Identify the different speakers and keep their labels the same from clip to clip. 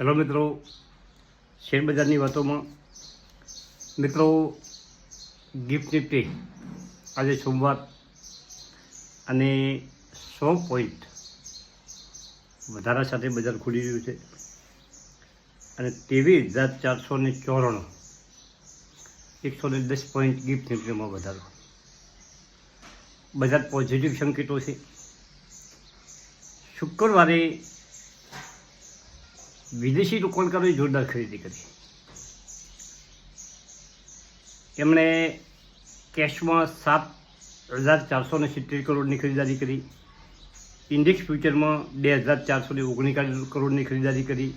Speaker 1: Hello મિત્રો શેરબજારની વાતોમાં. મિત્રો ગિફ્ટ નિફ્ટી આજે સોમવાર અને સો પોઈન્ટ વધારા સાથે બજાર ખુલી રહ્યું છે. અને ત્રેવીસ હજાર ચારસો ને ચોરાણું, એકસો ને દસ પોઈન્ટ ગિફ્ટ નિફ્ટીમાં વધારો. બજાર પોઝિટિવ સંકેતો છે. શુક્રવારે વિદેશી રોકાણકારોએ જોરદાર ખરીદી કરી. એમણે કેશમાં સાત હજાર ચારસો ને સિત્તેર કરોડની ખરીદારી કરી. ઇન્ડેક્સ ફ્યુચરમાં બે હજાર ચારસો ને ઓગણીસ કરોડની ખરીદારી કરી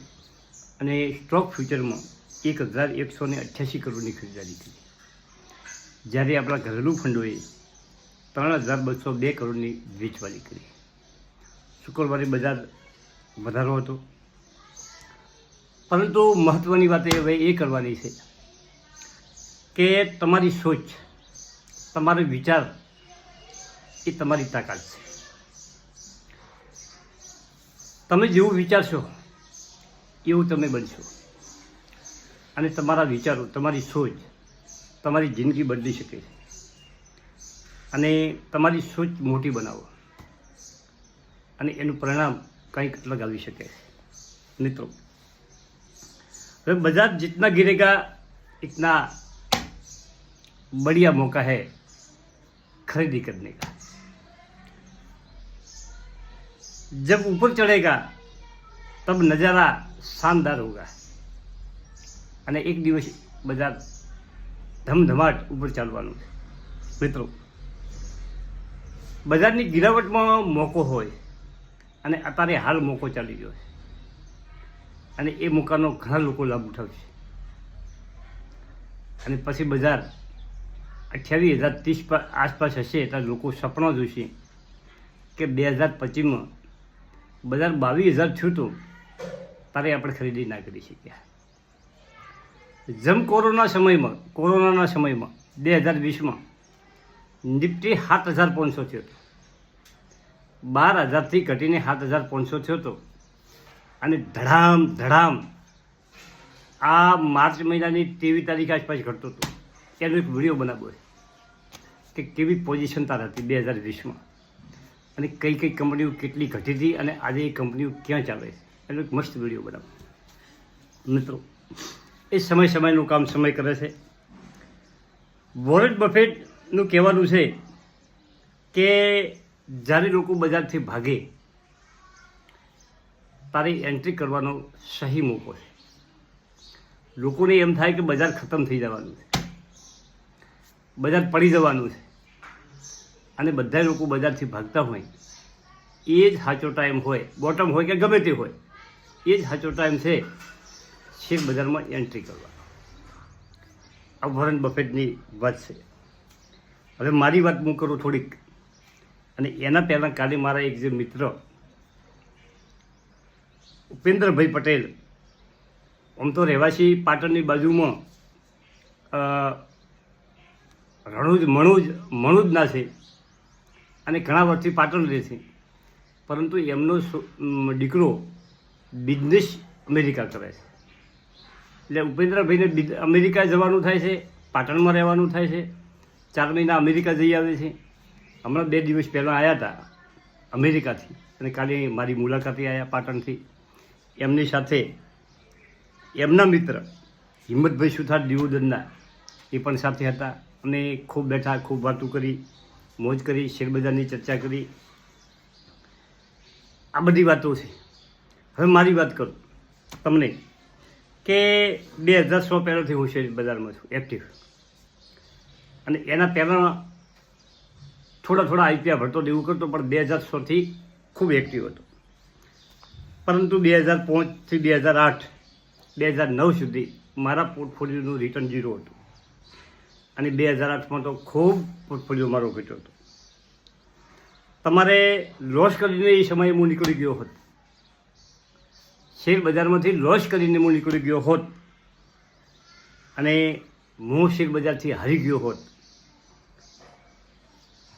Speaker 1: અને સ્ટોક ફ્યુચરમાં એક હજાર એકસો ને અઠ્યાસી કરોડની ખરીદારી કરી. જ્યારે આપણા ઘરેલું ફંડોએ ત્રણ હજાર બસો બે કરોડની વેચવાલી કરી. શુક્રવારે બજાર વધારો હતો. પરંતુ મહત્ત્વની વાત એ હવે એ કરવાની છે કે તમારી સોચ, તમારો વિચાર એ તમારી તાકાત છે. તમે જેવું વિચારશો, એવું તમે બનશો. અને તમારા વિચારો, તમારી સોચ, તમારી જિંદગી બદલી શકે છે. અને તમારી સોચ મોટી બનાવો. અને એનું પરિણામ કંઈક અલગ આવી શકે છે. મિત્રો હવે बाजार जितना गिरेगा इतना बढ़िया मौका है खरीदी करने का जब ऊपर चढ़ेगा तब नज़ारा शानदार होगा અને એક દિવસ બજાર ધમધમાટ ઉપર ચાલવાનું છે મિત્રો બજારની ગિરાવટમાં મોકો હોય અને અત્યારે હાલ મોકો ચાલી રહ્યો છે અને એ મોકાનો ઘણા લોકો લાભ ઉઠાવશે અને પછી બજાર અઠ્યાવીસ હજાર ત્રીસ આસપાસ હશે ત્યારે લોકો સપના જોશે કે બે હજાર પચીસમાં બજાર બાવીસ હજાર થયું હતું, ત્યારે આપણે ખરીદી ના કરી શક્યા. જેમ કોરોના સમયમાં, કોરોનાના સમયમાં, બે હજાર વીસમાં નિફ્ટી સાત હજાર પાંચસો થયો હતો. બાર હજારથી ઘટીને સાત હજાર પાંચસો થયો હતો. અને ધડામ ધડામ. આ માર્ચ મહિનાની ત્રેવીસ તારીખ આસપાસ ઘટતો હતો. એનો એક વીડિયો બનાવ્યો કે કેવી પોઝિશન તાર હતી બે હજાર વીસમાં. અને કઈ કઈ કંપનીઓ કેટલી ઘટી હતી અને આજે એ કંપનીઓ ક્યાં ચાલે છે. એનો એક મસ્ત વીડિયો બનાવો મિત્રો, એ સમય સમયનું કામ સમય કરે છે. વોરેન બફેટનું કહેવાનું છે કે જ્યારે લોકો બજારથી ભાગે તારી એન્ટ્રી કરવાનો સહી મોકો છે. લોકોને એમ થાય કે બજાર ખતમ થઈ જવાનું છે. બજાર પડી જવાનું છે. અને બધા લોકો બજારથી ભાગતા હોય. એ જ સાચો ટાઈમ હોય. બોટમ હોય કે ગમે તે હોય. એ જ સાચો ટાઈમ છે શેર બજારમાં એન્ટ્રી કરવાનો. આ વોરન બફેટની વાત છે. હવે મારી વાત હું કરું થોડીક. અને એના પહેલાં કાલે મારા એક જે મિત્ર ઉપેન્દ્રભાઈ પટેલ, આમ તો રહેવાસી પાટણની બાજુમાં રણુજ, મણુજ, મણુજના છે અને ઘણા વર્ષથી પાટણ રહે છે. પરંતુ એમનો દીકરો બિઝનેસ અમેરિકા કરે છે. એટલે ઉપેન્દ્રભાઈને અમેરિકા જવાનું થાય છે, પાટણમાં રહેવાનું થાય છે. ચાર મહિના અમેરિકા જઈ આવે છે. હમણાં બે દિવસ પહેલાં આવ્યા હતા, અમેરિકાથી અને કાલે મારી મુલાકાતે આવ્યા પાટણથી. એમની સાથે એમના મિત્ર હિંમતભાઈ સુથાર દિયોદરના એ પણ સાથે હતા અને ખૂબ બેઠા, ખૂબ વાતો કરી, મોજ કરી, શેરબજારની ચર્ચા કરી. આ બધી વાતો છે. હવે મારી વાત કરું તમને કે બે હજાર સો પહેલાંથી હું શેર બજારમાં છું એક્ટિવ અને એના પહેલાં થોડા થોડા આઈપીઆર ભરતો એવું કરતો, પણ બે હજાર સોથી ખૂબ એક્ટિવ હતો. પરંતુ બે હજાર પાંચથી બે હજાર આઠ, બે હજાર નવ સુધી મારા પોર્ટફોલિયોનું રિટર્ન ઝીરો હતું. અને બે હજાર આઠમાં તો ખૂબ પોર્ટફોલિયો મારો ઘટ્યો હતો. તમારે લોસ કરીને એ સમયે હું નીકળી ગયો હોત. શેર બજારમાંથી લોસ કરીને હું નીકળી ગયો હોત. અને હું શેર બજારથી હારી ગયો હોત.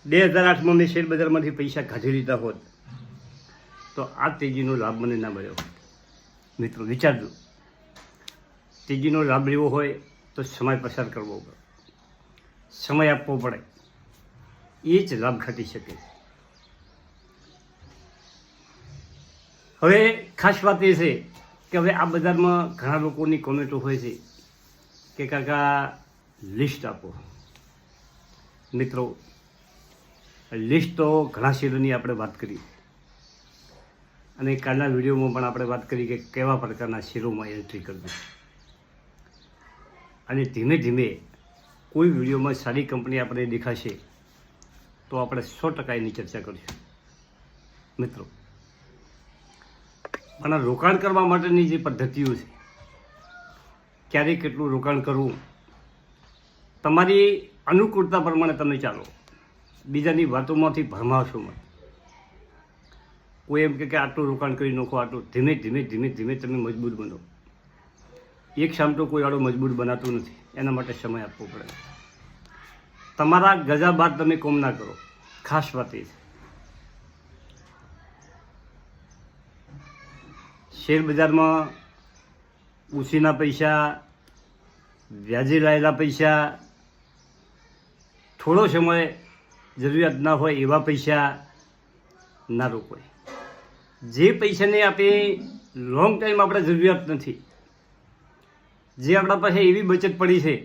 Speaker 1: બે હજાર આઠમાં મેં શેર બજારમાંથી પૈસા કાઢી લીધા હોત. તો આ તેજીનો લાભ મને ના મળ્યો. મિત્રો વિચારજો તેજીનો લાભ લેવો હોય તો સમય પસાર કરવો પડે. સમય આપવો પડે. એ જ લાભ ઘટી શકે હવે ખાસ વાત એ છે કે હવે આ બજારમાં ઘણા લોકોની કોમેન્ટો હોય છે કે કાકા લિસ્ટ આપો. મિત્રો, લિસ્ટ તો ઘણા શેરોની આપણે વાત કરી અને કાલના વિડીયોમાં પણ આપણે વાત કરી કે કેવા પ્રકારના શેરોમાં એન્ટ્રી કરવી. અને ધીમે ધીમે કોઈ વિડીયોમાં સારી કંપની આપણે દેખાશે, તો આપણે સો ટકા એની ચર્ચા કરીશું. મિત્રો પણ આ રોકાણ કરવા માટેની જે પદ્ધતિઓ છે, ક્યારે કેટલું રોકાણ કરવું, તમારી અનુકૂળતા પ્રમાણે તમે ચાલો. બીજાની વાતોમાંથી ભરમાવશો મત. કોઈ એમ કે આટલું રોકાણ કરી નાખો, આટલું. ધીમે ધીમે ધીમે ધીમે તમે મજબૂત બનો. એક સામટો કોઈ આડો મજબૂત બનાતું નથી. એના માટે સમય આપવો પડે. તમારા ગજા બાદ તમે કોમ ના કરો. ખાસ વાત એ છે. શેર બજારમાં ઉછીના પૈસા, વ્યાજે લાયેલા પૈસા, થોડો સમય જરૂરિયાત ના હોય એવા પૈસા ના રોકવાય જે પૈસાની આપણે લોંગ ટાઈમ આપણે જરૂરિયાત નથી. જે આપણા પાસે એવી બચત પડી છે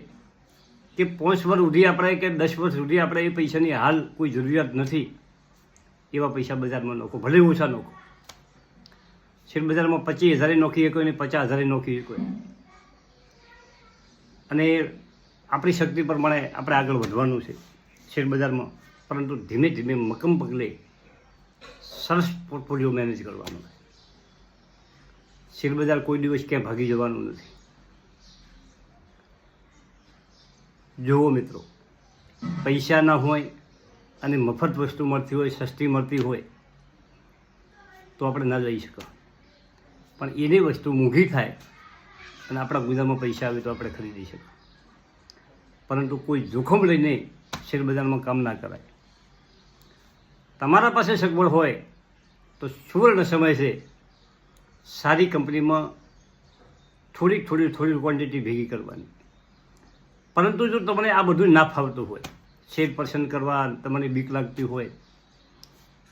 Speaker 1: કે પાંચ વર્ષ સુધી આપણે કે દસ વર્ષ સુધી આપણે એ પૈસાની હાલ કોઈ જરૂરિયાત નથી, એવા પૈસા બજારમાં નોખો, ભલે ઓછા નોખો. શેર બજારમાં પચીસ હજારે નોખી શકો અને પચાસ હજારે નોખી શકો અને આપણી શક્તિ પ્રમાણે આપણે આગળ વધવાનું છે શેર બજારમાં. પરંતુ ધીમે ધીમે મક્કમ પગલે સરસ પોર્ટફોલિયો મેનેજ કરવાનું શેર બજાર કોઈ દિવસ ક્યાંય ભાગી જવાનું નથી. જુઓ મિત્રો, પૈસા ના હોય અને મફત વસ્તુ મળતી હોય, સસ્તી મળતી હોય, તો આપણે ના લઈ શકો પણ એની વસ્તુ મોંઘી થાય અને આપણા ગુદામાં પૈસા આવે તો આપણે ખરીદી શકીએ. પરંતુ કોઈ જોખમ લઈને શેર બજારમાં કામ ના કરાય. તમારા પાસે સગવડ હોય તો સુવર્ણ સમય છે. સારી કંપનીમાં થોડીક થોડી થોડી ક્વોન્ટિટી ભેગી કરવાની. પરંતુ જો તમને આ બધું ના ફાવતું હોય શેર પસંદ કરવા, તમને બીક લાગતી હોય,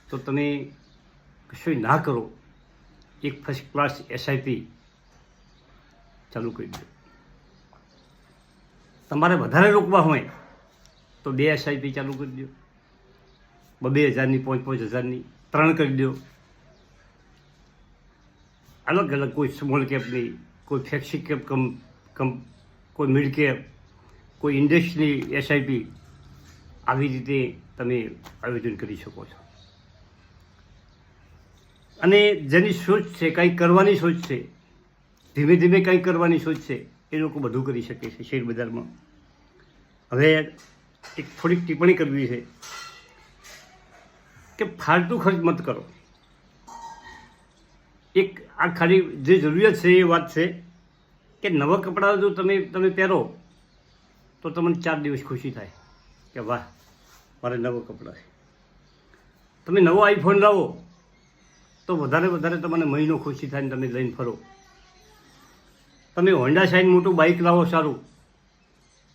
Speaker 1: તો તમે કશું ના કરો. એક ફર્સ્ટ ક્લાસ એસઆઈપી ચાલુ કરી દો. તમારે વધારે રોકવા હોય તો બે એસઆઈપી ચાલુ કરી દો. બબે હજારની પાંચ પાંચ હજારની. ત્રણ કરી દો. અલગ અલગ કોઈ સ્મોલ કેપની કોઈ ફ્લેક્સી કેપ કમ કમ, કોઈ મિડ કેપ કોઈ ઇન્ડસ્ટ્રીની એસઆઈપી આવી રીતે તમે આયોજન કરી શકો છો. અને જેની સોચ છે કંઈક કરવાની સોચ છે, ધીમે ધીમે કંઈક કરવાની સોચ છે, એ લોકો બધું કરી શકે છે શેર બજારમાં હવે એક થોડીક ટિપ્પણી કરવી છે. કે ફાલતુ ખર્ચ મત કરો. એક આ ખાલી જે જરૂરિયાત છે એ વાત છે કે નવા કપડાં જો તમે તમે પહેરો, તો તમને ચાર દિવસ ખુશી થાય કે વાહ, મારે નવો કપડાં છે. તમે નવો આઈફોન લાવો, તો વધારે વધારે તમને મહિનો ખુશી થાય ને તમે લઈને ફરો. તમે હોન્ડા શાઇન મોટું બાઇક લાવો સારું,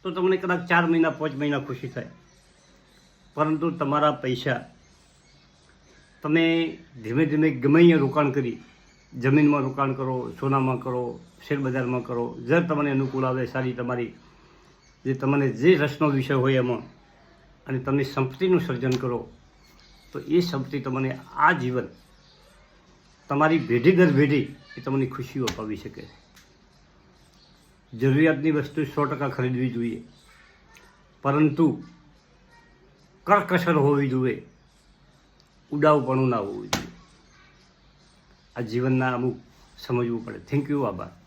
Speaker 1: તો તમને કદાચ ચાર મહિના, પાંચ મહિના ખુશી થાય. પરંતુ તમારા પૈસા તમે ધીમે ધીમે ગમે અહીંયા રોકાણ કરી, જમીનમાં રોકાણ કરો, સોનામાં કરો શેરબજારમાં કરો, જર તમને અનુકૂળ આવે સારી તમારી, જે તમને જે રસનો વિષય હોય એમાં, અને તમે સંપત્તિનું સર્જન કરો, તો એ સંપત્તિ તમને આ જીવન, તમારી ભેઢી દર ભેઢી એ તમને ખુશીઓ અપાવી શકે. છે જરૂરિયાતની વસ્તુ સો ટકા ખરીદવી જોઈએ, પરંતુ કરકસર હોવી જોઈએ. ઉડાવપણું ના હોવું જોઈએ. આ જીવનના અમુક સમજવું પડે. થેન્ક યુ આભાર.